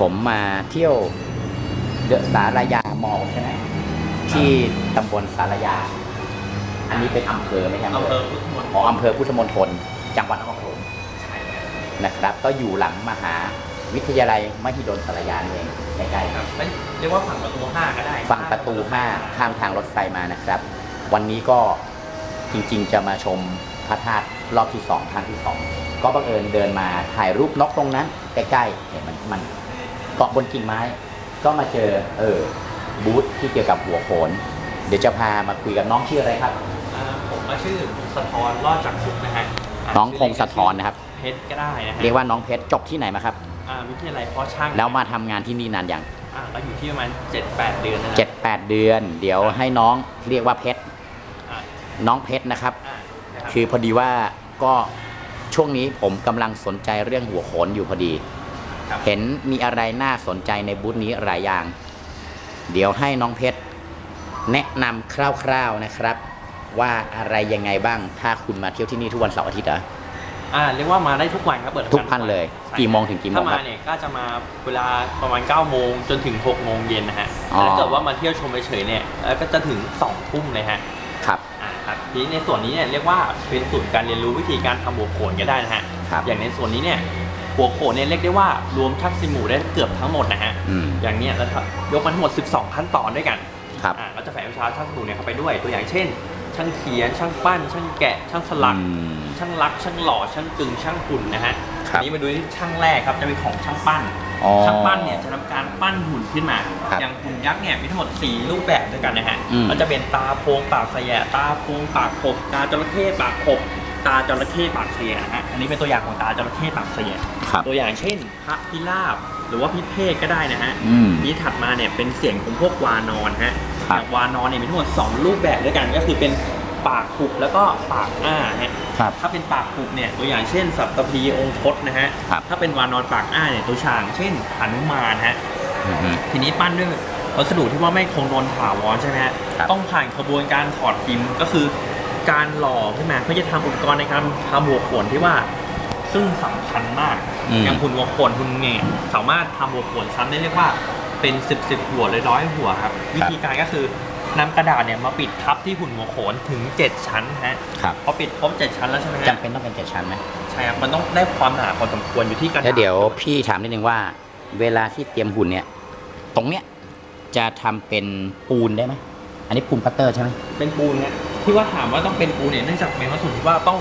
ผมมาเที่ยวเดอะสารยามอลใช่ไหมที่ตำบลสารยา อันนี้เป็นอำเภอไม่ใช่อำอำเภเภออพุทธมณฑอ๋อลอำเภอพุทธมณฑลจังหวัดนครปฐมใช่ครับนะครับ ก็อยู่หลังมหาวิทยาลัยมหิดลสารยานี่เองใกล้ๆ ครับไม่เรียกว่าฝั่งประตูห้าก็ได้ฝั่งประตู5ข้ามทางรถไฟมานะครับ วันนี้ก็จริงๆ จะมาชมพระธาตุรอบที่2ครั้งที่ 2 ก็บังเอิญเดินมาถ่ายรูปนกตรงนั้นใกล้ๆเห็นมันมัน เกาะบนกิ่งไม้ ก็มาเจอเออบูธที่เกี่ยวกับหัวโขน เดี๋ยวจะพามาคุยกับน้องชื่ออะไรครับ อ่าผมมาชื่อพงศธรรอดจากสุขนะฮะาน้องพงศธรนะครับ เพชรก็ได้นะฮะเรียกว่าน้องเพชรจบที่ไหนมาครับ อ่าวิทยาลัยเพาะช่างแล้วมาทำงานที่นี่นานอย่างอ่าก็อยู่ที่ประมาณ7-8 เดือนนะเจ็ดแปดเดือน เดี๋ยวให้น้องเรียกว่าเพชรอ่าน้องเพชรนะครับ อ่านะครับคือพอดีว่าก็ช่วงนี้ผมกำลังสนใจเรื่องหัวโขนอยู่พอดีครับ เห็นมีอะไรน่าสนใจในบูธนี้หลายอย่าง เดี๋ยวให้น้องเพชรแนะนำคร่าวๆนะครับ ว่าอะไรยังไงบ้าง ถ้าคุณมาเที่ยวที่นี่ทุกวันเสาร์อาทิตย์เหรออ่าเรียกว่ามาได้ทุกวันครับเปิดทุกพันเลยใช่กี่โมงถึงกี่โมงถ้าคมารับเนี่ยก็จะมาเวลาประมาณ9โมงจนถึง6โมงเย็นนะฮะอ๋อแต่ถ้าเกิดว่ามาเที่ยวชมเฉยๆเนี่ยเอ่อก็จะถึง2ทุ่มเลยฮะครับอ่าครับทีนี้ในส่วนนี้เนี่ยเรียกว่าเป็นศูนย์การเรียนรู้วิธีการทำหัวโขนก็ได้นะฮะครับอย่างในส่วนนี้เนี่ย หัวโขนเนี่ยเรียกได้ว่ารวมทักษิณหมู่ได้เกือบทั้งหมดนะฮะ อืม อย่างเนี้ยแล้วครับยกมาทั้งหมด 12 ขั้นตอนด้วยกันครับ อ่าก็จะแฝงวิชาช่างถูเนี่ยเข้าไปด้วย ตัวอย่างเช่น ช่างเขียน ช่างปั้น ช่างแกะ ช่างสลัก อืม ช่างลัก ช่างหล่อ ช่างกึง ช่างหุ่นนะฮะครับ ทีนี้มาดูที่ช่างแรกครับ จะเป็นของช่างปั้น อ๋อ ช่างปั้นเนี่ยจะทำการปั้นหุ่นขึ้นมา ครับอย่างหุ่นยักษ์เนี่ยมีทั้งหมด 4 รูปแบบด้วยกันนะฮะอืมก็จะเป็นตาโพงปากแสยะตาโพงปากขบตาจระเข้ปากขบ ตาจระเข้ปากแสยะนะฮะอันนี้เป็นตัวอย่างของตาจระเข้ปากแสยะครับ ตัวอย่างเช่น พระพิราบหรือว่าพิเภกก็ได้นะฮะอืม นี้ถัดมาเนี่ยเป็นเสียงของพวกวานอนฮะครับอย่างวานอนเนี่ยมีทั้งหมด2รูปแบบด้วยกันก็คือเป็นปากขุบแล้วก็ปากอ้าฮะ ครับ ถ้าเป็นปากขุบเนี่ยตัวอย่างเช่น สัตพีองคตนะฮะ ครับถ้าเป็นวานอนปากอ้าเนี่ยตัวฉางเช่นหนุมานฮะอืมทีนี้ปั้นด้วยวัสดุที่ว่าไม่คงทนถาวรใช่ไหมฮะ ครับต้องผ่านกระบวนการถอดพิมพ์ก็คือ การหล่อขึ้นมาเพื่อจะทำอุปกรณ์ในการทำหัวโขนที่ว่า ซึ่งสำคัญมากอืม อย่างหุ่นหัวโขนหุ่นเนี่ยสามารถทำหัวโขนซ้ำได้เรียกว่าเป็นสิบสิบหัวเลยร้อยหัวครับ วิธีการก็คือนำกระดาษเนี่ยมาปิดทับที่หุ่นหัวโขนถึง 7 ชั้นฮะครับพอปิดครบ7ชั้นแล้วใช่ไหมฮะจำเป็นต้องเป็นเจ็ดชั้นไหมใช่ครับมันต้องได้ความหนาพอสมควรอยู่ที่กระดาษแล้วเดี๋ยวพี่ถามนิดนึงว่า เวลาที่เตรียมหุ่นเนี่ย ตรงเนี้ยจะทำเป็นปูนได้ไหม อันนี้ปูนพัตเตอร์ใช่ไหมเป็นปูนนะ ที่ว่าถามว่าต้องเป็นปูนเนี่ยเนื่องจากเป็นวัสดุที่ว่าต้อง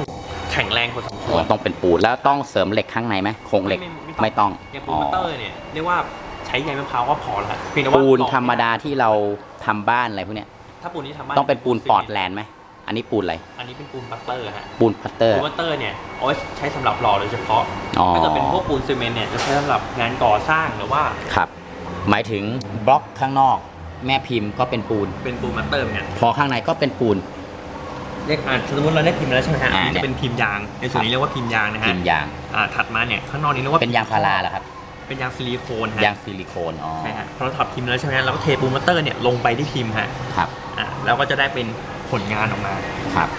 แข็งแรงพอสมคอ๋วอรต้องเป็นปูนแล้วต้องเสริมเหล็กข้างในไหมโครงเหล็กไม่ต้องอย่างปูนมัตเตอร์เนี่ยเรียกว่าใช้ใยมะพร้าวก็พอแล้วฮะเพียงแต่ว่าปูนต่อธรรมดาที่เราทำบ้านอะไรพวกเนี้ยถ้าปูนนี้ทำบ้าต้องเป็นปูนปอร์ตแลนด์ไหมอันนี้ปูนอะไรอันนี้เป็นปูนบัตเตอร์ฮะ ปูนพัตเตอร์ปูนบัตเตอร์เนี่ยเอาไว้ใช้สำหรับหล่อโดยเฉพาะ อ๋อถ้าจะเป็นพวกปูนซีเมนต์เนี่ยจะใช้สำหรับงานก่อสร้างหรือว่าครับ หมายถึงบล็อกข้างนอก แม่พิมพ์ก็เป็นปูน เป็นปูนบัตเตอร์เหมือนกันพอข้างในก็เป็นปูน เรียกอ่าสมมติเราได้พิมพ์แล้วใช่ไหมฮะอ่าอันนี้จะเป็นพิมพ์ยาง ในส่วนนี้เรียกว่าพิมพ์ยางนะฮะพิมพ์ยาง อ่าถัดมาเนี่ยข้างนอกนี้เรียกว่าเป็นยางพาราเหรอครับ เป็นยางซิลิโคนฮะยางซิลิโคนอ๋อใช่ฮะพอเราถอดพิมพ์แล้วใช่ไหมฮะเราก็เทปูนบัตเตอร์เนี่ยลงไปที่พิมพ์ฮะครับ อ่าแล้วก็จะได้เป็นผลงานออกมาครับ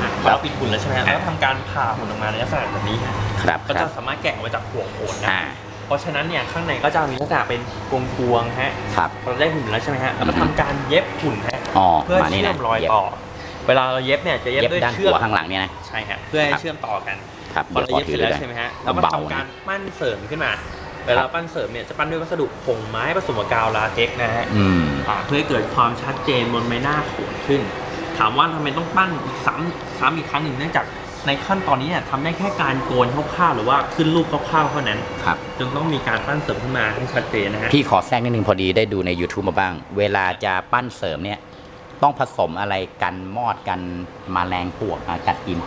อะพอเราปิดหุ่นแล้วใช่ไหมฮะแล้วก็ทำการผ่าหุ่นออกมาในลักษณะแบบนี้ฮะครับก็คจะรับสามารถแกะออกมาจากหัวโขนได้ อ่า เพราะฉะนั้นเนี่ยข้างในก็จะมีลักษณะเป็นกวงกวงๆฮะครับพอเราได้หุ่นแล้วใช่ไหมฮะแล้วก็อือฮึทำการเย็บหุ่นฮะอ๋อเพื่อมานี่เชื่อนะมรอยเย็บต่อ เวลาเราเย็บเนี่ยจะเย็บเย็บด้วยด้านเชือหักวข้างหลังเนี่ยนะใช่ฮะเพื่อให้ครับเชื่อมต่อกันครับพอเดี๋ยวเราขอเย็บถืเสอร็จเลยแล้วนะใช่ไหมฮะเราก็เบาทำการปั้นเสริมขึ้นมาเวลาปั้นเสริมเนี่ยจะปั้นด้วยวัสดุผงไม้ผสมกับกาวลาเท็กซ์นะฮะอืมอ่าเพื่อให้เกิดความชัดเจนบนใบหน้าโขนขึ้น ถามว่าทำไมต้องปั้นอีกซ้ำซ้ำอีกครั้งหนึ่งเนื่องจาก ในขั้นตอนนี้เนี่ยทำได้แค่การโกนคร่าวๆหรือว่าขึ้นรูปคร่าวๆเท่านั้น ครับ จึงต้องมีการปั้นเสริมขึ้นมาให้ชัดเจนนะฮะพี่ขอแทรกนิดนึงพอดีได้ดูใน YouTube มาบ้าง เวลาจะปั้นเสริมเนี่ย ต้องผสมอะไรกันมอดกันมาแมลงปวกมากัดกิน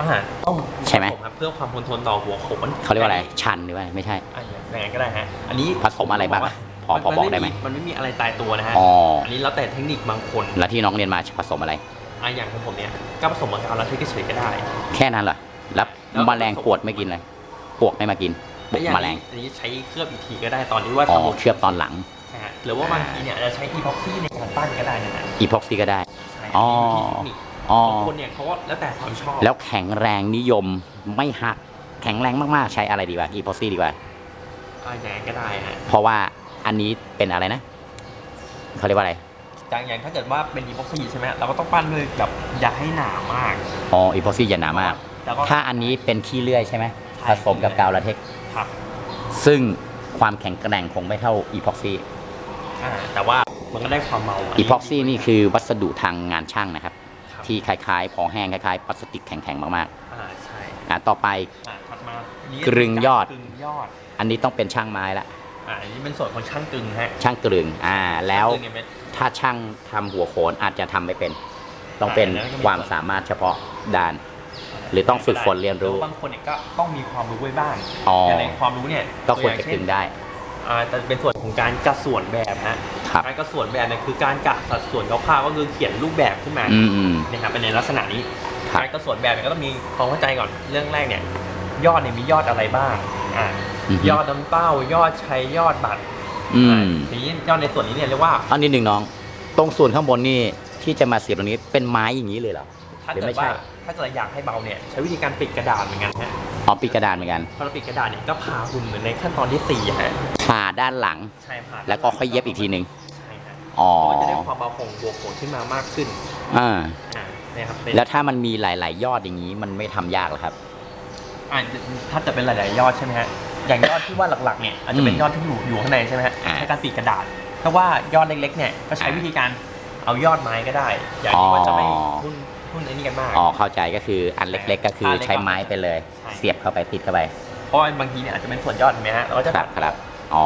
อ่าต้องใช่ไหม ผครับเพื่อความทนทนต่อหัวโขนเขาเรียกว่าอะไรชันหรือว่าไม่ใช่ อะอย่างไรก็ได้ฮะอันนี้ผสมอะไรบ้างอะพอพอบอกได้ไหม มันไม่มีอะไรตายตัวนะฮะอ๋ออันนี้แล้วแต่เทคนิคบางคน แล้วที่น้องเรียนมาผสมอะไร อะอย่างของผมเนี่ยก็ผสมกับกาวแล้วที่เฉยๆก็ได้ แค่นั้นเหรอแล้วแล้ว แมลงปวดไม่กินเลยปวกไม่มากินปวกและอย่าแมลงอันนี้ใช้เคลือบอีกทีก็ได้ตอนที่ว่าอ๋อทำเชือบตอนหลัง นะฮะหรือว่าบางทีเนี่ยอาจจะใช้อีพ็อกซี่ในการปั้นก็ได้นะฮะอีพ็อกซี่ก็ได้ ใช่อ๋ออยู่ที่เทคนิคอ๋อบางคนเนี่ยเขาก็แล้วแต่ความชอบแล้วแข็งแรงนิยมไม่หัก แข็งแรงมากๆ ใช้อะไรดีวะอีพอซี่ดีกว่า อ่าอย่างนั้นก็ได้ฮะเพราะว่าอันนี้เป็นอะไรนะเขาเรียกว่าอะไร อย่างอย่างถ้าเกิดว่าเป็นอีพ็อกซี่ใช่ไหมเราก็ต้องปั้นด้วยแบบอย่าให้หนามาก อ๋ออีพอซี่อย่าหนามาก แล้วก็ ถ้าอันนี้เป็นขี้เลื่อยใช่ไหมใช่ ผสมกับกาวลาเทคครับซึ่งความแข็งแกร่งคงไม่เท่าอีพอซี่อ่าแต่ว่ามันก็ได้ความเมาอีพอซี่นี่คือวัสดุทางงานช่างนะครับครับที่คล้ายๆพอแห้งคล้ายๆพลาสติกแข็งๆมากอ่าใช่ๆอะต่อไป อ่าถัดมาอันนี้กรึงยอด กรึงยอด อันนี้ต้องเป็นช่างไม้ละ อ่าอันนี้เป็นส่วนของช่างกรึงฮะช่างกลึงอ่า แล้วช่างกรึงเนี่ยเป็น ถ้าช่างทำหัวโขนอาจจะทำไม่เป็น ต้องเป็นอ่าแล้วก็มี ความสามารถเฉพาะด้าน หรือต้องฝึกฝนเรียนรู้บางคนเนี่ยก็ต้องมีความรู้ไว้บ้างอ๋ออ ย่างในความรู้เนี่ยก็ควรตัวอย่าจะงกลึเช่นงได้อ่าแต่เป็นส่วนของการกระส่วนแบบฮะครับ การกระส่วนแบบเนี่ยคือการกะสัดส่วนคร่าวๆก็คือเขียนรูปแบบขึ้นมาอืมอืม นะครับเป็นในลักษณะนี้ครับ การกระส่วนแบบเนี่ยก็ต้องมีความเข้าใจก่อนเรื่องแรกเนี่ยยอดเนี่ยมียอดอะไรบ้าง อ่าอือฮึ ยอดน้ำเต้ายอดชัยยอดบัตรอืมอ่าทีนี้ยอดในส่วนนี้เนี่ยเรียกว่า อันนี้หนึ่งน้อง ตรงส่วนข้างบนนี่ที่จะมาเสียบตรงนี้เป็นไม้อย่างนี้เลยเหรอ ถ้าหรือเกิไม่ดใช่ ว่าถ้าเกิดอยากให้เบาเนี่ยใช้วิธีการปิดกระดาษเหมือนกันฮะอ๋อปีกระดานเหมือนกัน พอเราปิดกระดาษเนี่ยก็ผ่าหุ่นเหมือนในขั้นตอนที่สี่ฮะผ่าด้านหลัง ใช่ผ่าแล้วก็ค่อยเย็บอีกทีหนึ่งใช่ฮะอ๋อก็จะได้ความเบาของหัวโขนขึ้นมามากขึ้นอ่าอ่าเนี่ยครับเป็นแล้วถ้ามันมีหลาย ๆ ยอดอย่างนี้มันไม่ทำยากหรอครับ อ่าถ้าจะเป็นหลาย ๆ ยอดใช่ไหมฮะอย่างยอดที่ว่าหลัก ๆ เนี่ยอาจจะเป็นอืมยอดที่อยู่อยู่ข้างในใช่ไหมฮะอ่า ใช้การปิดกระดาษถ้าว่ายอดเล็ก ๆ เนี่ยก็ใช้อ่าวิธีการเอายอดไม้ก็ได้ อย่างที่ว่าจะไม่อ๋อทุ่นทุ่นไอ้นี่กันมาก อ๋อเข้าใจก็คืออันเล็ก ๆ ก็คืออันเล็กใช้ไม้ไปเลย ใช่ เสียบเข้าไปติดเข้าไปเพราะว่าบางทีเนี่ยอาจจะเป็นส่วนยอดเห็นไหมฮะเราก็จะครับครับอ๋อ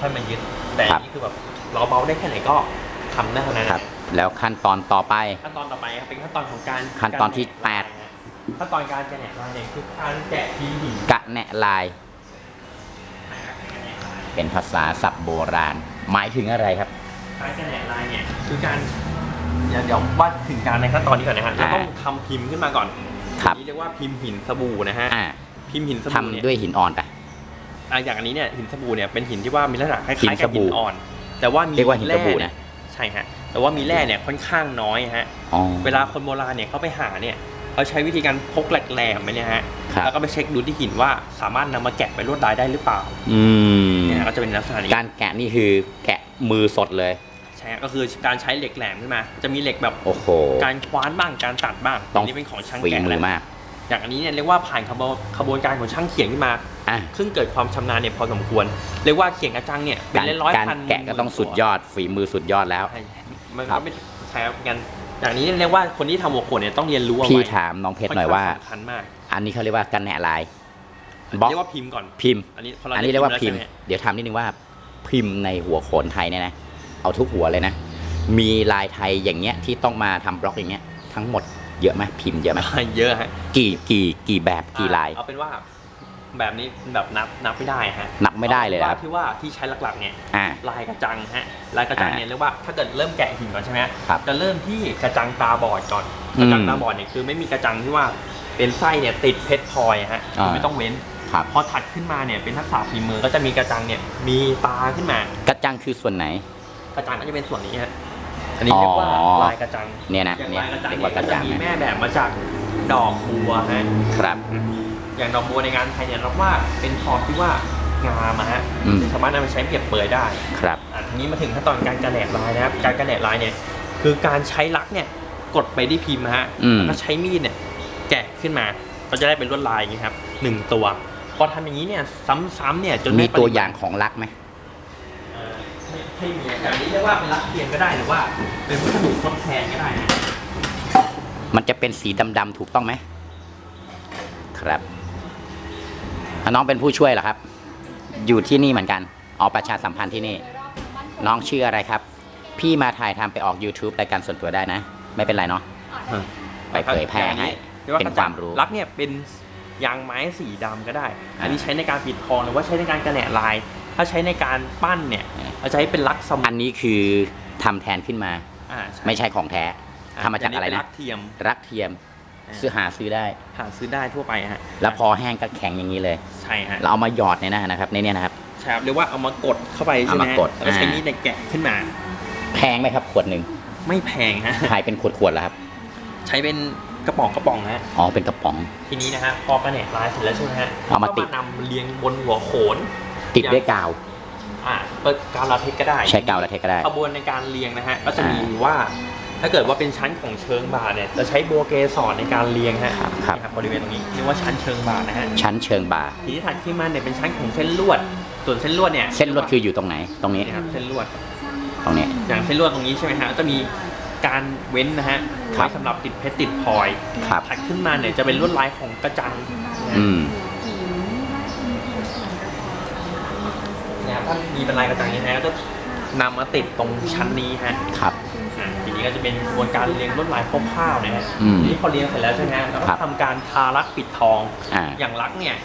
ค่อยมายึดแต่ครัอับนนี่คือแบบเราเบาได้แค่ไหนก็ทำได้เท่านั้นครับ แล้วขั้นตอนต่อไป ขั้นตอนต่อไปครับเป็นขั้นตอนของการขั้นตอนที่ การแปด ฮะขั้นตอนการแกะลายเนี่ยคือการแกะพิมพ์หินกะแนะลาย เป็นภาษาศัพท์โบราณ หมายถึงอะไรครับ การแกะลายเนี่ยคือการเดี๋ยวเดี๋ยวว่าถึงการในขั้นตอนนี้ก่อนนะฮะเราอ่าต้องทำพิมพ์ขึ้นมาก่อนครับ อันนี้เรียกว่าพิมพ์หินสบู่นะฮะอ่าพิมพ์หินสบู่เนี่ยทำด้วยหินอ่อนไป อะอย่างอันนี้เนี่ยหินสบู่เนี่ยเป็นหินที่ว่ามีลักษณะคล้ายๆหินกับสบู่หินอ่อน แต่ว่ามีเรียกว่าหินสบู่แร่นะ ใช่ฮะแต่ว่ามีแร่เนี่ยค่อนข้างน้อยฮะ อ๋อ เวลาคนโบราณเนี่ยเขาไปหาเนี่ย เขาใช้วิธีการพกแหลมๆไปเนี่ยฮะครับ แล้วก็ไปเช็คดูที่หินว่าสามารถนำมาแกะไปลวดลายได้หรือเปล่าอืมเนี่ยก็จะเป็นลักษณะนี้ การแกะนี่คือแกะมือสดเลย ใช่ฮะก็คือการใช้เหล็กแหลมขึ้นมา จะมีเหล็กแบบโอ้โหการคว้านบ้างการตัดบ้างต้องนนี้เป็นของช่างฝีแกะมืแล้อวมากอย่างอันนี้เนี่ยเรียกว่าผ่านขบวนขบวนการของช่างเขียนขึ้นมา อะซึ่งเกิดความชำนาญเนี่ยพอสมควร เรียกว่าเขียนกระจังเนี่ยเป็นการร้อยการพันแกะก็ต้องสุดยอดฝีมือสุดยอดแล้ว ใช่มันครัก็บ ไม่ใช่ครับกัน อย่างนี้เรียกว่าคนที่ทำหัวโขนเนี่ยต้องเรียนรู้เอาพี่ไว้ถามน้องเพชรหน่อยว่า ค่ข้งสำคัญมากอันนี้เขาเรียกว่ากันแหนลายบล็อกเรียกว่าพิมพ์ก่อน พิมพ์ อันนี้พอันนี้เรียกว่าพิมพ์ แล้วใช่ไหเดี๋ยวทำนิดนึงว่าพิมพ์ในหัวโขนไทยเนี่ยนะ เอาทุกหัวเลยนะ มีลายไทยอย่างเงี้ยที่ต้องมาทำบล็อกอย่างเงี้ยทั้งหมดเยอะไหมพิมพ์เยอะไหมเยอะฮะกี่กี่กี่แบบกี่ลาย เอาเป็นว่า แบบนี้แบบนับนับไม่ได้ฮะนับไม่ได้เลยนะครับอาป็นว่าที่ว่าที่ใช้หลักๆเนี่ยอ่าลายกระจังฮะลายกระจังอ่าเนี่ยเรียกว่าถ้าเกิดเริ่มแกะหินก่อนใช่ไหมครับจะเริ่มที่กระจังตาบอดก่อนอืมกระจังตาบอดเนี่ยคือไม่มีกระจังที่ว่าเป็นไส้เนี่ยติดเพชรพลอยฮะอ่าไม่ต้องเว้นครับพอถัดขึ้นมาเนี่ยเป็นทักษะฝีมือก็จะมีกระจังเนี่ยมีตาขึ้นมา กระจังคือส่วนไหน กระจังก็จะเป็นส่วนนี้ฮะอันนี้เรียกว่าอ๋อลายกระจังเนี่ยนะอย่างเนี่ยลายกระจังเรียกเนี่ยว่ากก็ระจะจังมีนะแม่แบบมาจากดอกบัวฮะครับ อย่างดอกบัวในงานไทยเนี่ยเราว่าเป็นฟอร์มที่ว่างามอะฮะอืม สามารถนำไปใช้เปรียบเปรยได้ครับ อะทีนี้มาถึงขั้นตอนการกระแหลกลายนะครับ การกระแหลกลายเนี่ยคือการใช้ลักเนี่ยกดไปที่พิมพ์ฮะ อืม แล้วก็ใช้มีดเนี่ยแกะขึ้นมาก็จะได้เป็นลวดลายอย่างนี้ครับหนึ่งตัว พอทำอย่างนี้เนี่ยซ้ำๆเนี่ยจนมีได้ปริตัวณอย่างของลักไหม เอ่อให้ให้มีอย่างนี้เรียกว่าเป็นลักเทียมก็ได้หรือว่า เป็นวัสดุทดแทนก็ได้นะมันจะเป็นสีดำๆถูกต้องไหม ครับอะ น้องเป็นผู้ช่วยเหรอครับ อยู่ที่นี่เหมือนกันออกประชาสัมพันธ์ที่นี่ น้องชื่ออะไรครับ พี่มาถ่ายทำไปออก YouTube รายการส่วนตัวได้นะ ไม่เป็นไรเนาะไปเผยแพร่ให้รียกว่เป็นความรู้ลักเนี่ยเป็นยางไม้สีดำก็ได้ อันนี้ใช้ในการปิดทองหรือว่าใช้ในการกระแหน่ลาย ถ้าใช้ในการปั้นเนี่ยเราจะใช้เป็นลักสมอันนี้คือทำแทนขึ้นมาอ่าไม่ใช่ของแท้ทำมาจากอะไรเป็นะลักเทียมรักเทียม ซื้อหาซื้อได้ หาซื้อได้ทั่วไปฮะแล้วพอแห้งก็แข็งอย่างนี้เลย ใช่ฮะเราเอามาหยอดในนั้นนะครับ ในเนี้นะครับ ใช่ครับเรียกว่าเอามากดเข้าไปใช่ไหมเอามากด แล้วก็ใช้อ่ามีดในยแกะขึ้นมา แพงไหมครับขวดหนึ่งไม่แพงฮะ ขายเป็นขวดๆแล้วครับ ใช้เป็นกระป๋องกระป๋องนะฮะอ๋อ เป็นกระป๋อง ทีนี้นะฮะพอแผนกลายเสร็จแล้วใช่ไหมฮะเอามาติด ก็นำเรียงบนหัวโขน ติดด้วยกาว อ่าเปิดกาวลาเทคก็ได้ใช้กาวและเทคก็ได้ ขบวนในการเรียงนะฮะก็จะมีอ่าว่า ถ้าเกิดว่าเป็นชั้นของเชิงบาทเนี่ยจะใช้บัวเกสรในการเรียงฮะครับครับ นี่บริเวณตรงนี้เรียกว่าชั้นเชิงบาทนะฮะชั้นเชิงบาร์ทีนี้ถัดขึ้นมาเนี่ยเป็นชั้นของเส้นลวด ส่วนเส้นลวดเนี่ยเส้นลวดคืออยู่ตรงไหน ตรงนี้ นี่ครับเส้นลวด ตรงนี้ อย่างเส้นลวดตรงนี้ใช่ไหมฮะจะมีการเว้นนะฮะครัไว้บสำหรับติดเพชรติดพลอยครับ ถัดขึ้นมาเนี่ยจะเป็นลวดลายของกระจังนะฮะอืม เนี่ยถ้ามีเป็นลายกระจังนี้นะก็จะนำมาติดตรงชั้นนี้ฮะ ครับ อ่าทีนี้ก็จะเป็นกระบวนการเรียงลวดลายคร่าวๆนะฮะอืมทีนี้พอเรียงเสร็จแล้วใช่ไหมฮะเราก็ครับทำการทารักปิดทอง อ่า อย่างรักเนี่ย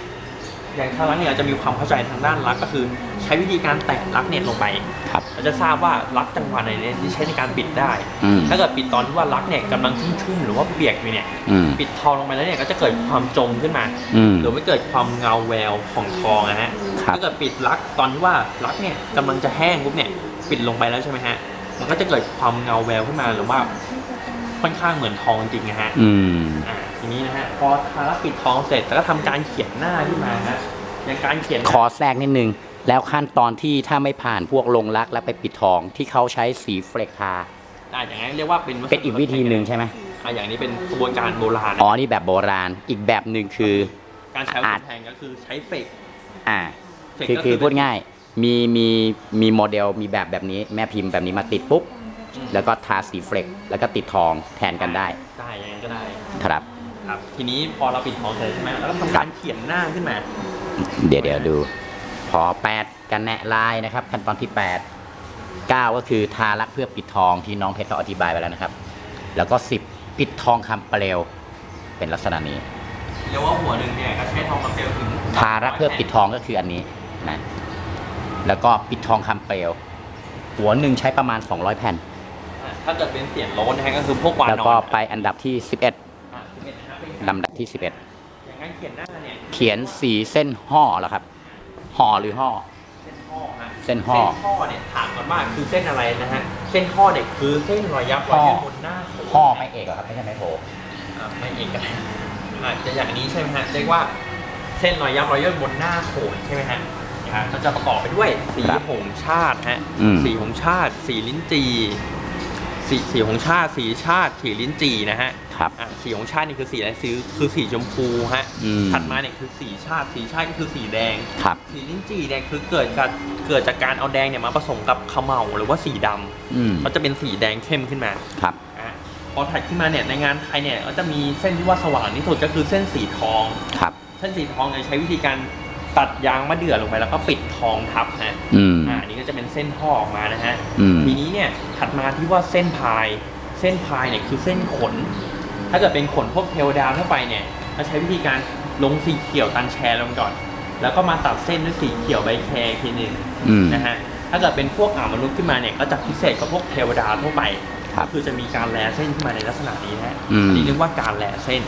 อย่างทารักเนี่ยจะมีความเข้าใจทางด้านรักก็คือ ใช้วิธีการแตะรักเนี่ยลงไป ครับ เราจะทราบว่ารักจังหวะไหนเนี่ยที่ใช้ในการปิดได้ อืม ถ้าเกิดปิดตอนที่ว่ารักเนี่ยกำลังชุ่มๆหรือว่าเปียกอยู่เนี่ย อืม ปิดทองลงไปแล้วเนี่ยก็จะเกิดความจมขึ้นมา อืม หรือไม่เกิดความเงาแววของทองนะฮะ ครับถ้าเกิดปิดรักตอนที่ว่ารักเนี่ยกำลังจะแห้งปุ๊บเนี่ยปิดลงไปแล้วใช่ไหมฮะ มันก็จะเกิดความเงาแววขึ้นมาหรือว่าค่อนข้างเหมือนทองจริงนะฮะ อืม อ่าทีนี้นะฮะพอทารักปิดทองเสร็จแล้วก็ทำการเขียนหน้าขึ้นมาฮะอย่างการเขียนหน้าขอแทรกนิดนึง แล้วขั้นตอนที่ถ้าไม่ผ่านพวกลงรักแล้วไปปิดทองที่เขาใช้สีเฟลกทาอ่าอย่างนั้นเรียกว่าเป็นวัสดุเป็นอีกวิธีหนึ่งใช่ไหมอ่าอย่างนี้เป็นกระบวนการโบราณนะอ๋อนี่แบบโบราณอีกแบบหนึ่งคือ การใช้วัสดุแทนก็คือใช้เฟกอ่า เฟกคือก็คือพูดเป็นง่าย มีมีมีโมเดลมีแบบแบบนี้แม่พิมพ์แบบนี้มาติดปุ๊บอืมแล้วก็ทาสีเฟลกแล้วก็ติดทองแทนกันได้ได้อย่างนั้นก็ได้ครับ ครับ ทีนี้พอเราปิดทองเสร็จใช่ไหมแล้วก็ทำการเขียนหน้าขึ้นมาเดี๋ยวเดี๋ยวดู พอ8กันแนะลายนะครับ ขั้นตอนที่8 9ก็คือทารักเพื่อปิดทองที่น้องเพชรเขาอธิบายไปแล้วนะครับ แล้วก็10ปิดทองคำเปลวเป็นลักษณะนี้เรียกว่าหัวหนึ่งเนี่ยก็ใช้ทองคำเปลวถึงทารักเพื่อปิดทองก็คืออันนี้นะ แล้วก็ปิดทองคำเปลว หัวหนึ่งใช้ประมาณ 200 แผ่น อ่าถ้าเกิดเป็นเสียงโล้นนะฮะก็คือพวกวานแล้วนอก็นไปอันดับที่ 11อ่า11นะครับเป็นลำดับที่อย่างนั้นเขียนหน้าเนี่ย11เขียนสีเส้นห่อเหรอครับห่อหรือห่อ เส้นห่อฮะเส้นห่อเส้นห่อเนี่ยถามกันว่าคือเส้นอะไรนะฮะเส้นห่อเนี่ยคือเส้นรอยยับรอยยืดบนหน้าโขนห่อไม่เอกเหรอครับไม่ใช่ไม้โทอ่าไม่เอกกันอาจจะอย่างนี้ใช่ไหมฮะเรียกว่าเส้นรอยยับรอยย่นบนหน้าโขนใช่ไหมฮะนะ ฮะก็จะประกอบไปด้วยสีครับหงชาติฮะอืม สีหงชาติ สีลิ้นจีสีสีหงชาติ สีชาติ สีลิ้นจีนะฮะครับ อะสีหงชาตินี่คือสีอะไรซื้อคือสีชมพูฮะอืม ถัดมาเนี่ยคือสีชาติ สีชาติก็คือสีแดง ครับ สีลิ้นจี่เนี่ยคือเกิดจากเกิดจากการเอาแดงเนี่ยมาผสมกับเขมเหลาหรือว่าสีดำอืมก็จะเป็นสีแดงเข้มขึ้นมาครับ อะพอถัดขึ้นมาเนี่ยในงานไทยเนี่ยก็จะมีเส้นที่ว่าสว่างที่สุดก็คือเส้นสีทอง ครับ เส้นสีทองเนี่ยใช้วิธีการ ตัดยางมะเดื่อลงไปแล้วก็ปิดทองทับนะอืม อ่าอันนี้ก็จะเป็นเส้นห่อออกมานะฮะ อืม ทีนี้เนี่ยถัดมาที่ว่าเส้นพาย เส้นพายเนี่ยคือเส้นขน ถ้าเกิดเป็นขนพวกเทวดาทั่วไปเนี่ยก็ใช้วิธีการลงสีเขียวตันแชร์ลงก่อน แล้วก็มาตัดเส้นด้วยสีเขียวใบแคร์อีกทีหนึงอืม นะฮะ ถ้าเกิดเป็นพวกอ่ามนุษย์ขึ้นมาเนี่ยก็จะพิเศษกว่าพวกเทวดาทั่วไป ครับก็คือจะมีการแลเส้นขึ้นมาในลักษณะนี้นะฮะอืม อันนี้เรียกว่าการแลเส้น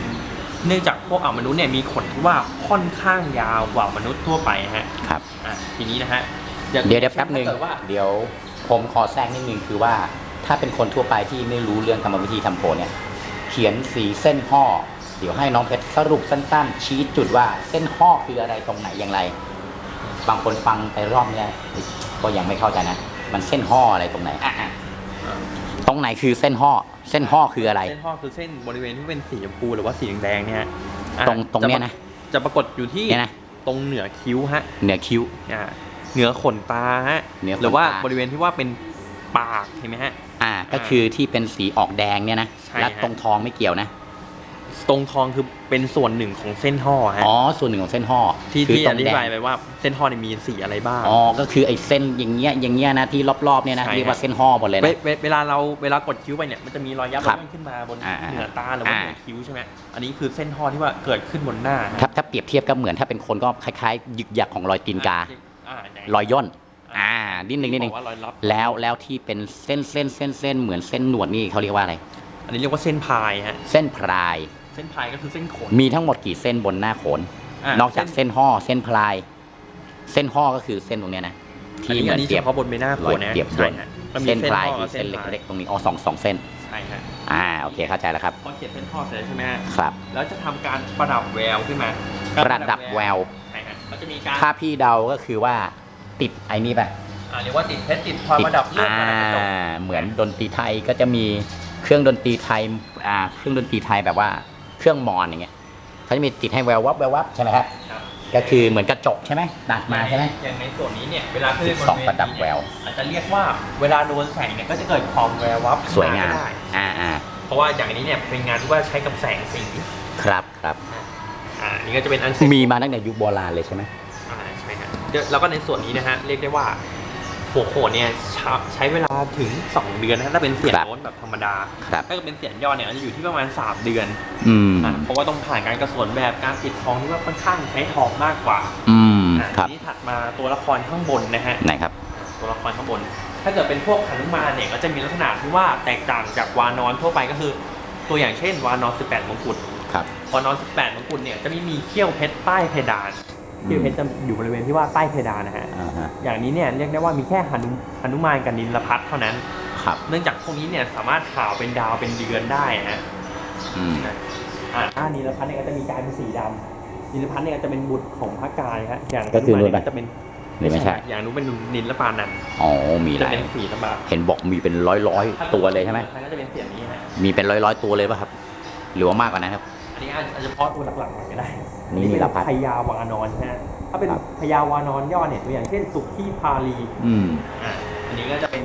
เนื่องจากพวกอ่ามนุษย์เนี่ยมีขนที่ว่าค่อนข้างยาวกว่ามนุษย์ทั่วไปฮะครับ อะทีนี้นะฮะเดี๋ยวเดี๋ยวแป๊บหนึ่งถ้าเกิดว่า เดี๋ยวผมขอแทรกนิดนึงคือว่า ถ้าเป็นคนทั่วไปที่ไม่รู้เรื่องกรรมวิธีทำโพลเนี่ย เขียนสีเส้นห่อเดี๋ยวให้น้องเพชรสรุปสั้นๆ ชี้จุดว่าเส้นห่อคืออะไรตรงไหนอย่างไร บางคนฟังไปรอบเนี้ยก็ยังไม่เข้าใจนะ มันเส้นห่ออะไรตรงไหนอะอะ ตรงไหนคือเส้นห่อเส้นห่อคืออะไร เส้นห่อคือเส้นบริเวณที่เป็นสีชมพูหรือว่าสีแดงๆเนี่ยฮะอะตรงตรงเนี้ยนะ จะปรากฏอยู่ที่เนี่ยนะ ตรงเหนือคิ้วฮะเหนือคิ้ว อ่าเหนือขนตาฮะเหนือขนตา หรือว่าบริเวณที่ว่าเป็นปากเห็นไหมฮะ อ่าก็คือที่เป็นสีออกแดงเนี่ยนะใช่และฮะตรงทองไม่เกี่ยวนะ ตรงทองคือเป็นส่วนหนึ่งของเส้นห่อฮะอ๋อ ส่วนหนึ่งของเส้นห่อที่คือที่ตรองธิแดบายงไปว่าเส้นห่อเนี่ยมีสีอะไรบ้างอ๋อ ก็คือไอ้เส้นอย่างเงี้ยอย่างเงี้ยนะที่รอบๆเนี่ยนะใช่เรียกว่าเส้นห่อหมดเลยเวนะ เวเวลาเราเวลากดคิ้วไปเนี่ยมันจะมีรอยยับครับย่นขึ้นมาบนอ่าเหนือตาหรือว่าอ่า เหนือคิ้วใช่ไหมอันนี้คือเส้นห่อที่ว่าเกิดขึ้นบนหน้าฮะถ้าถ้าเปรียบเทียบก็เหมือนถ้าเป็นคนก็คล้ายๆยึกยักของรอยตีนกา อ่าไหนรอยย่น อ่า นิดนึงนิดนึง บอกว่ารอยลับ แล้วแล้วที่เป็นเส้นเส้นเส้นเส้นเหมือนเส้นหนวดนี่เขาเรียกว่าอะไร อันนี้เรียกว่าเส้นพายฮะ เส้นพราย เส้นพายก็คือเส้นขน มีทั้งหมดกี่เส้นบนหน้าโขนะนอกจากเส้นห่อเส้นพราย เส้นห่อก็คือเส้นตรงเนี้ยนะอันที่นี้เหมือัอนนนี้เปรีเฉยบพาะบนใบหน้าโขรอยนนะเปรียบใช่ด้วยฮะก็มีเส้นเส้นพลายห่อคือเส้เส้นนพายเล็กๆตรงนี้อ๋อสองสองเส้นใช่ฮะอ่าโอเคเข้าใจแล้วครับพอเขียนเส้นท่อเสร็จแล้วใช่ไหมฮะครับ แล้วจะทำการประดับแววขึ้นมาประดับแววใช่ฮะก็จะมีการถ้าพี่เดาก็คือว่าติดไอ้นี่ป่ะอ่าเรียกว่าติดเพชรติดพลอยประดับเลือดอ่าประดับกระจกเหมือนดนตรีไทยก็จะมีเครื่องดนตรีไทยอ่าเครื่องดนตรีไทยแบบว่า เครื่องมอนอย่างเงี้ยเขาจะมีติดให้แวววับแวววับใช่ไหมครับครับ ก็คือเหมือนกระจกใช่ไหมดัดมาใช่ไหม อย่างในส่วนนี้เนี่ยเวลาขึ้นบนสองเวประดับทีแวเนี่ยวอาจจะเรียกว่าเวลาโดนแสงเนี่ยก็จะเกิดความแวววับสวยงามขึ้นได้อ่าอ่าเพราะว่าอย่างนี้เนี่ยเป็นงานที่ว่าใช้กับแสงสีครับครับอ่านี่ก็จะเป็นอันเสร็จมีมาตั้งแต่ยุคโบราณเลยใช่ไหม อ่าใช่ฮะเดี๋ยวแล้วก็ในส่วนนี้นะฮะเรียกได้ว่า หัวโขนเนี่ยใช้ใช้เวลาถึง 2 เดือนนะถ้าเป็นเสียงโน้นแบบธรรมดาครับถ้าเกิดเป็นเสียงย่อเนี่ยจะอยู่ที่ประมาณ 3 เดือนอืมอ่าเพราะว่าต้องผ่านการกระสวนแบบการปิดทองที่ว่าค่อนข้างใช้ทองมากกว่า อืมอ่าครับทีนี้ถัดมาตัวละครข้างบนนะฮะไหนครับ ตัวละครข้างบน ถ้าเกิดเป็นพวกหนุมานเนี่ยก็จะมีลักษณะที่ว่าแตกต่างจากวานอนทั่วไปก็คือ ตัวอย่างเช่นวานอน 18 มงกุฎครับวานอน 18 มงกุฎเนี่ยจะไม่มีเขี้ยวเพชรใต้เพดาน เขี้ยวเพชรจะอยู่บริเวณที่ว่าใต้เพดานนะฮะอ่าฮะอย่างนี้เนี่ยเรียกได้ว่ามีแค่หนุหนุมานกับนิลพัทเท่านั้น ครับเนื่องจากพวกนี้เนี่ยสามารถข่าวเป็นดาวเป็นเดือนได้นะฮะอืมอ่าถ้านิลพัทเนี่ยก็จะมีกายเป็นสีดำนิลพัทเนี่ยจะเป็นบุตรของพระกายฮะอย่างก็คือหนุ่นุนมานปะเนี่ยจะเป็นหรือไม่ใช่ อย่างนู้นเป็นนิลปานันท์อ๋อ มีหจะลายเป็นสีธรรมดาเห็นบอกมีเป็นร้อยร้อยๆตัวเลยใช่ไหม ก็จะเป็นเสียงนี้ฮะ มีเป็นร้อยร้อยๆตัวเลยป่ะครับ หรือว่ามากกว่านั้นครับ อันนี้อาจจะเฉพาะตัวหลักๆหน่อยก็ได้นี่เป็นิลพัทพญาวานอนฮะถ้าเป็นครับพญาวานอนย่อเนี่ยตัวอย่างเช่นสุขที่พาลีอืม อ่าอันนี้ก็จะเป็น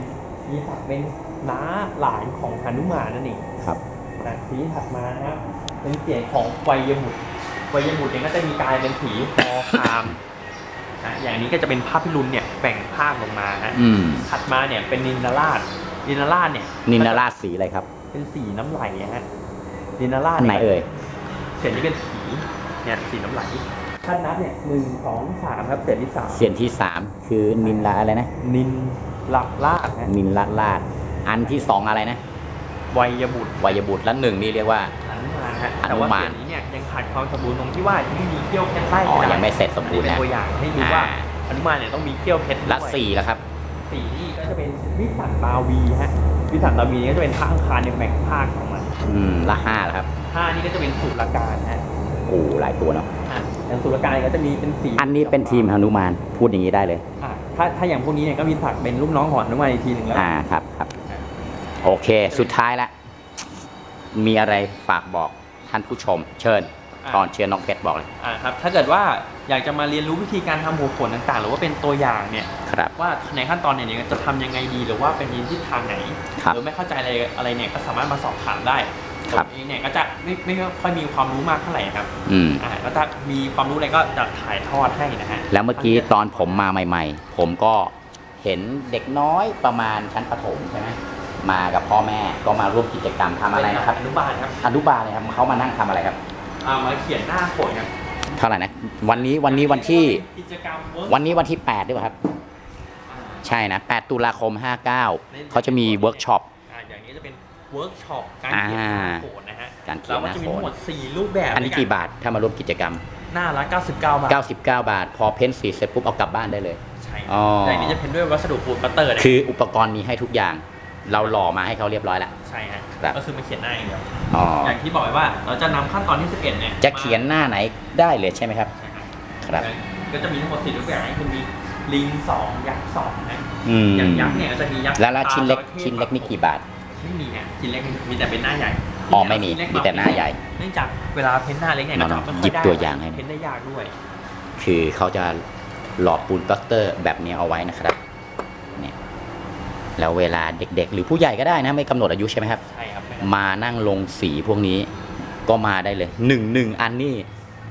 มีศักดิ์เป็นน้าหลานของหนุมานนั่นเอง ครับ นะทีนี้ถัดมานะครับเป็นเสียงของไวยบุตรไวยบุตรเนี่ยก็จะมีกายเป็นผีคอคามนะอย่างนี้ก็จะเป็นภาพพิรุณเนี่ยแบ่งภาคลงมาฮะอืม ถัดมาเนี่ยเป็นนินราชนินราชเนี่ยนินนาราชสีอะไรครับ เป็นสีน้ำไหลฮะนินราชไหนเอ่ย เสียงนี้เป็นสีเนี่ยสีน้ำไหลท่านนับเนี่ยหนึ่งสองสามครับเสียงที่สามเสียงที่สามคือนินลาอะไรนะ นินลักราชฮะนินลาดลาด อันที่สองอะไรนะไวยบุตร วัยบุตรและหนึ่งนี่เรียกว่าหนุมานฮะหนุแต่ว่ามาน เสียงนี้เนี่ยยังขาดความสมบูรณ์ตรงที่ว่ายังไม่มีเขี้ยวเพชรไล่อ๋อด้ยังไม่เสร็จสมอันบูนี้รณ์เป็นนะ ตัวอย่างให้ดูว่าอ่า อนุมานเนี่ยต้องมีเขี้ยวเพชรด้วย และสี่แล้วครับ สีนี่ก็จะเป็นวิสันตาวีฮะวิสันตาวีนี่ก็จะเป็นพระอังคารในแบ่งภาคของมัน อืมและห้าแล้วครับห้านี่ก็จะเป็นสุรการฮะโอ้หลายตัวเนาะอะอย่างสุรการก็จะมีเป็นสีอันนี้เป็นทีมฮนุมานพูดอย่างนี้ได้เลย อะถ้าถ้าอย่างพวกนี้เนี่ยก็มีศักดิ์เป็นลูกน้องของอนุมานอีกทีหนึ่งแล้ว อ่าครับครับ โอเค สุดท้ายละ มีอะไรฝากบอกท่านผู้ชม เชิญอะ ตอนเชิญน้องเพชรบอกเลยอ่าครับถ้าเกิดว่าอยากจะมาเรียนรู้วิธีการทำหัวโขนต่างๆ หรือว่าเป็นตัวอย่างเนี่ย ครับ ว่าในขั้นตอนเนี่ยจะทำยังไงดีหรือว่าเป็นยินทิศทางไหนครับ หรือไม่เข้าใจอะไรอะไรเนี่ยก็สามารถมาสอบถามได้ครับผมเองเนี่ยก็จะไม่ไม่ค่อยมีความรู้มากเท่าไหร่ครับอืมอ่าก็จะมีความรู้อะไรก็จะถ่ายทอดให้นะฮะแล้วเมื่อกี้ตอนผมมาใหม่ ๆ ผมก็เห็นเด็กน้อยประมาณชั้นประถมใช่ไหมมากับพ่อแม่ก็มาร่วมกิจกรรมทำอะไรนะครับอนุบาลครับอนุบาลเลยครับเขามานั่งทำอะไรครับอ่ามาเขียนหน้าโขนครับเท่าไหร่นะวันนี้วันนี้วันที่กิจกรรม work วันนี้วันที่8ด้วยป่ะครับอ่า ใช่นะ 8 ตุลาคม 59 เขาจะมีเวิร์กช็อป อ่าอย่างนี้จะเป็นเวิร์กช็อปการเขียนหน้าโขนนะฮะการเขียแล้นวหก็น้าจะมีโขทั้งนหมด 4 รูปแบบอันนี้กี่บาทถ้ามาร่วมกิจกรรม หน้าละ99 บาท99 บาท พอเพ้นสีเสร็จปุ๊บเอากลับบ้านได้เลย ใช่อ๋อ แต่อันนี้จะเป็นด้วยวัสดุปูนปัตเตอร์นะคืออุปกรณ์มีให้ทุกอย่าง เราหล่อมาให้เขาเรียบร้อยแล้ว ใช่ฮะครับ ก็คือมาเขียนหน้าอย่างเดียวอ๋ออย่างที่บอกไว้ว่าเราจะนำขั้นตอนที่ 11เนี่ยจะเขียนหน้าไหนได้เลยใช่ไหมครับใช่ครับครับ ก็จะมีทั้งหมด4รูปแบบให้คุณมี ลิงสองยักษ์สองนะอืมอย่างยักษ์เนี่ยก็จะมียักษ์แล้วแล้วชิ้นเล็ก ตาจระข้ชิ้นเล็กนี่กี่บาท ไม่มีเนี่ยชิ้นเล็กมีแต่เป็นหน้าใหญ่อ๋อไม่มีชิ้เล็กมีแต่หน้าใหญ่เนื่องจากเวลาเพ้นหน้าเล็กเนี่ยน้ก็องๆจะไม่ค่หยิอยบได้ตัวอย่างให้เพ้นได้ยากด้วย คือเขาจะหล่อปูนปลัสเตอร์แบบนี้เอาไว้นะครับเนี่ยแล้วเวลาเด็กๆ หรือผู้ใหญ่ก็ได้นะ ไม่กำหนดอายุใช่ไหมครับ ใช่ครับ มานั่งลงสีพวกนี้ก็มาได้เลยหนึ่งหนึ่งอันนี่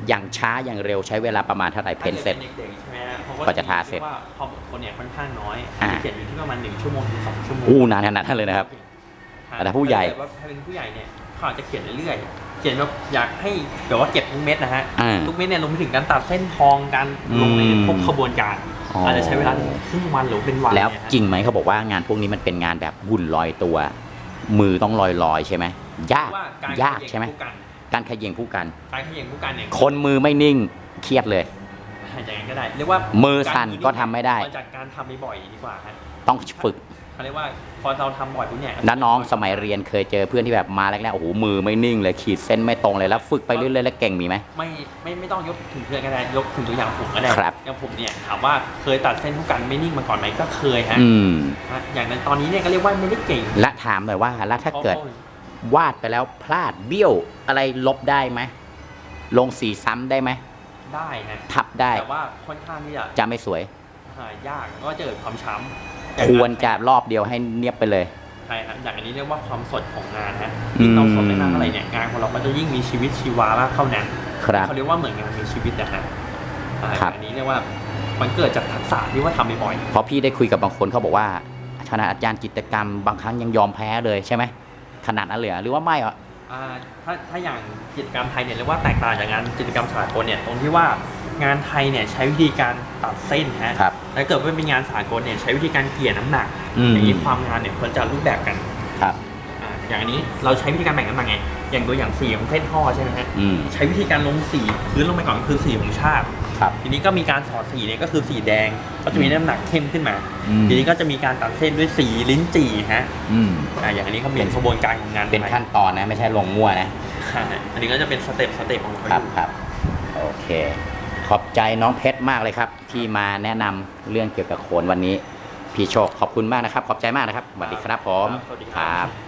อย่างช้าอย่างเร็วใช้เวลาประมาณเท่าไหร่เพ้นเสร็จถ้ากิดป็นเด็กๆใช่ไหมฮะเพราะก็จะทาเสร็จว่าความอดทนเนี่ยค่อนข้างน้อยอ่า จะเขียนอยู่ที่ประมาณ1ชั่วโมงถึง2ชั่วโมงอู้นานขนาดนั้นเลยนะครับ แต่ถ้าผู้ใหญ่ถ้าเกิดว่าถ้าเป็นผู้ใหญ่เนี่ยเขาอาจจะเขียนเรื่อยๆเขียนแบบอยากให้แบบว่าเก็บทุกเม็ดนะฮะอ่า ทุกเม็ดเนี่ยรวมไปถึงการตัดเส้นทองการลงในอืมพวกขบวนการอ๋อออาจจะใช้เวลาถึงครึ่งวันหรือเป็นวันแล้วเนี่ยฮะ จริงไหมเขาบอกว่างานพวกนี้มันเป็นงานแบบหุ่นลอยตัว มือต้องลอยลอยๆใช่ไหมยากว่าการยากใช่ไหมเขย่งผู้กัน การขย่งผู้กัน การเขย่งผู้กันเนี่ยคนมือไม่นิ่งเครียดเลยอย่างนั้นก็ได้เรียกว่ามือสั่นก็ทำไม่ได้มาจากการทำบ่อยๆดีกว่าฮะต้องฝึกเขาเรียกว่าพอเราทำบ่อยปุ๊บเนี่ยน้าน้องสมัยเรียนเคยเจอเพื่อนที่แบบมาแรกๆโอ้โหมือไม่นิ่งเลยขีดเส้นไม่ตรงเลยแล้วฝึกไปเรื่อยๆแล้วเก่งมีไหมไม่ไม่ไม่ต้องยกถึงเพื่อนก็ได้ยกถึงตัวอย่างผมก็ได้ครับอย่างผมเนี่ยถามว่าเคยตัดเส้นผู้กันไม่นิ่งมาก่อนไหมก็เคยฮะอืมฮะอย่างนั้นตอนนี้เนี่ยก็เรียกว่าไม่ได้เก่งและถามหน่อยว่าแล้วถ้าเกิดพระ วาดไปแล้วพลาดเบี้ยวอะไรลบได้ไหมลงสีซ้ำได้ไหมได้ฮะทับได้แต่ว่าค่อนข้างที่จะจะไม่สวยหายากก็จะเกิดความช้ำควรจะรอบเดียวให้เนียบไปเลยใช่ครับอย่างอันนี้เรียกว่าความสดของงานฮะอืมยิ่งเราสดได้มากเท่าไหร่เนี่ยงานของเราก็จะยิ่งมีชีวิตชีวามากเข้านั้นครับเขาเรียกว่าเหมือนงานมีชีวิตนะฮะอ่าครับอันนี้เรียกว่ามันเกิดจากทักษะที่ว่าทำบ่อยเพราะพี่ได้คุยกับบางคนเขาบอกว่าขนาดอาจารย์จิตรกรรมบางครั้งยังยอมแพ้เลยใช่ไหม ขนาดนั้นเลยเหรอหรือว่าไม่เหรอๆอ่าถ้าถ้าอย่างกิจกรรมไทยเนี่ยเรียกว่าแตกต่างจากงานกิจกรรมสากลเนี่ยตรงที่ว่างานไทยเนี่ยใช้วิธีการตัดเส้นฮะครับถ้าเกิดว่าเป็นงานสากลเนี่ยใช้วิธีการเกลี่ยน้ำหนักอืมอย่างนี้ความงานเนี่ยควรจะรูปแบบกันครับอ่าอย่างอันนี้เราใช้วิธีการแบ่งน้ำหนักไงอย่างตัวอย่างสีของเส้นท่อใช่ไหมฮะอืมใช้วิธีการลงสีพื้นลงไปก่อนคือสีของชาติครับ ทีนี้ก็มีการสอดสีเนี่ยก็คือสีแดง ก็จะมีน้ำหนักเข้มขึ้นมา อืม ทีนี้ก็จะมีการตัดเส้นด้วยสีลิ้นจี่ฮะอืมอ่าอย่างอันนี้ก็เป็นกระบวนการของงานเป็นขั้นตอนนะ ไม่ใช่ลงมั่วนะใช่อันนี้ก็จะเป็นสเต็ปสเต็ปของเขาคอรับยู่ ครับโอเค ขอบใจน้องเพชรมากเลยครับ ที่มาแนะนำเรื่องเกี่ยวกับโขนวันนี้ พี่โชคขอบคุณมากนะครับ ขอบใจมากนะครับสวัสดีครับผมสวัสดีคครัรับ บ